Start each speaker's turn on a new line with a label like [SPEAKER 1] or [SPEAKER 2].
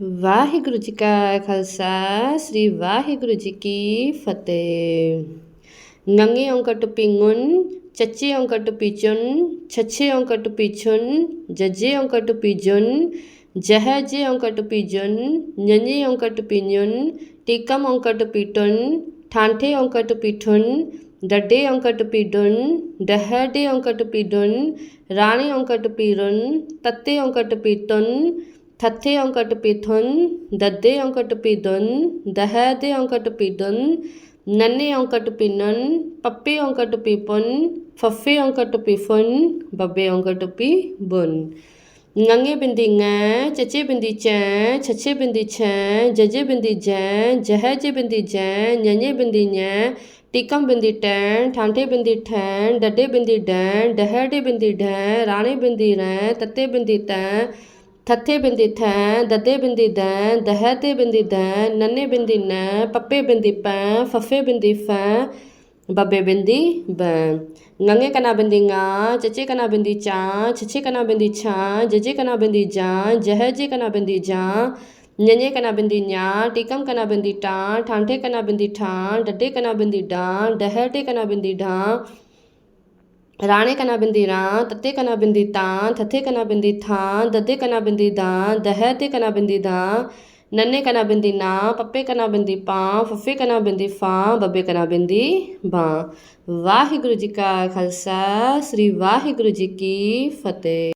[SPEAKER 1] ਵਾਹਿਗੁਰੂ ਜੀ ਕਾ ਖਾਲਸਾ ਸ੍ਰੀ ਵਾਹਿਗੁਰੂ ਜੀ ਕੀ ਫਤਿਹ ਨੰਗੇ ਔਂਕੜ ਟੁਪਿੰਗੁਨ ਚੱਚੇ ਔਂਕੜ ਟੁਪੀਚੁਨ ਛੱਛੇ ਔਂਕੜ ਟੁਪੀਚੁਨ ਜੱਜੇ ਔਂਕੜ ਟੁਪੀਜੁਨ ਜਹਜੇ ਔਂਕੜ ਟੁਪੀਜੁਨ ਨੰਨੇ ਔਂਕੜ ਟੁਪੀਨੁਨ ਟੀਕਮ ਔਂਕੜ ਟੁਪੀਟੁਨ ਠਾਂਠੇ ਔਂਕੜ ਟੁਪੀਠੁਨ ਡੱਡੇ ਔਂਕੜ ਟੁਪੀਡੁਨ ਡਹਡੇ ਔਂਕੜ ਟੁਪੀਡੁਨ ਰਾਣੇ ਔਂਕੜ ਟੁਪੀਰੁਨ ਤੱਤੇ ਔਂਕੜ ਟੁਪੀਤੁਨ ਥੱਥੇ ਔਂਕੜ ਟੁਪੀਥੁਨ ਦੱਦੇ ਔਂਕੜ ਟੁਪੀਦੁਨ ਦਹਦੇ ਔਂਕੜ ਟੁਪੀਦੁਨ ਨੰਨੇ ਔਂਕੜ ਟੁਪੀਨਨ ਪੱਪੇ ਔਂਕੜ ਟੁਪੀਪੁਨ ਫੱਫੇ ਔਂਕੜ ਟੁਪੀਫੁਨ ਬੱਬੇ ਔਂਕੜ ਟੁਪੀਬੁਨ ਨੰਗੇ ਬਿੰਦੀ ngੈ ਚਚੇ ਬਿੰਦੀ ਚੈ, ਛਛੇ ਬਿੰਦੀ ਛੈ, ਜਜੇ ਬਿੰਦੀ ਜੈ ਜਹਜੇ ਬਿੰਦੀ ਜੈ ਨੰਨੇ ਬਿੰਦੀ nhੈ ਟੀਕਮ ਬਿੰਦੀ ਟੈਂ, ਠਾਂਠੇ ਬਿੰਦੀ ਠੈਂ, ਡੱਡੇ ਬਿੰਦੀ ਡੈਂ ਡਹੜੇ ਬਿੰਦੀ ਡੈ ਰਾਣੇ ਬਿੰਦੀ ਰੈ, ਤੱਤੇ ਬਿੰਦੀ ਤੈ ਥੱਥੇ ਬਿੰਦੀ ਥੈਂ ਦੱਦੇ ਬਿੰਦੀ ਦੈ ਦਹਤੇ ਬਿੰਦੀ ਦੈ ਨੰਨੇ ਬਿੰਦੀ ਨੈ ਪੱਪੇ ਬਿੰਦੀ ਪੈ ਫੱਫੇ ਬਿੰਦੀ ਫੈ ਬੱਬੇ ਬਿੰਦੀ ਬੈ ਨੰਗੇ ਕਨਾ ਬਿੰਦੀ ਗਾ ਚੱਚੇ ਕਨਾ ਬਿੰਦੀ ਚਾ ਛੱਛੇ ਕਨਾ ਬਿੰਦੀ ਛਾ ਜਜੇ ਕਨਾ ਬਿੰਦੀ ਜਾਂ ਜਹਜੇ ਕਨਾ ਬਿੰਦੀ ਜਾਂ ਨੰਨੇ ਕਨਾ ਬਿੰਦੀ ñਾ ਟੀਕਮ ਕਨਾ ਬਿੰਦੀ ਟਾਂ ਠਾਂਠੇ ਕਨਾ ਬਿੰਦੀ ਠਾਂ ਡੱਡੇ ਕਨਾ ਬਿੰਦੀ ਡਾਂ ਡਹਟੇ ਕਨਾ ਬਿੰਦੀ ਢਾਂ ਰਾਣੇ ਕਨਾ ਬਿੰਦੀ ਰਾਂ, ਤੱਤੇ ਕਨਾ ਬਿੰਦੀ ਤਾਂ, ਥੱਥੇ ਕਨਾ ਬਿੰਦੀ ਥਾਂ, ਦੱਦੇ ਕਨਾ ਬਿੰਦੀ ਦਾਂ, ਦਹ ਤੇ ਕਨਾ ਬਿੰਦੀ ਦਾਂ, ਨੰਨੇ ਕਨਾ ਬਿੰਦੀ ਨਾ, ਪੱਪੇ ਕਨਾ ਬਿੰਦੀ ਪਾਂ, ਫੱਫੇ ਕਨਾ ਬਿੰਦੀ ਫਾਂ, ਬੱਬੇ ਕਨਾ ਬਿੰਦੀ ਬਾਂ ਵਾਹਿਗੁਰੂ ਜੀ ਕਾ ਖਾਲਸਾ, ਸ੍ਰੀ ਵਾਹਿਗੁਰੂ ਜੀ ਕੀ ਫਤਿਹ।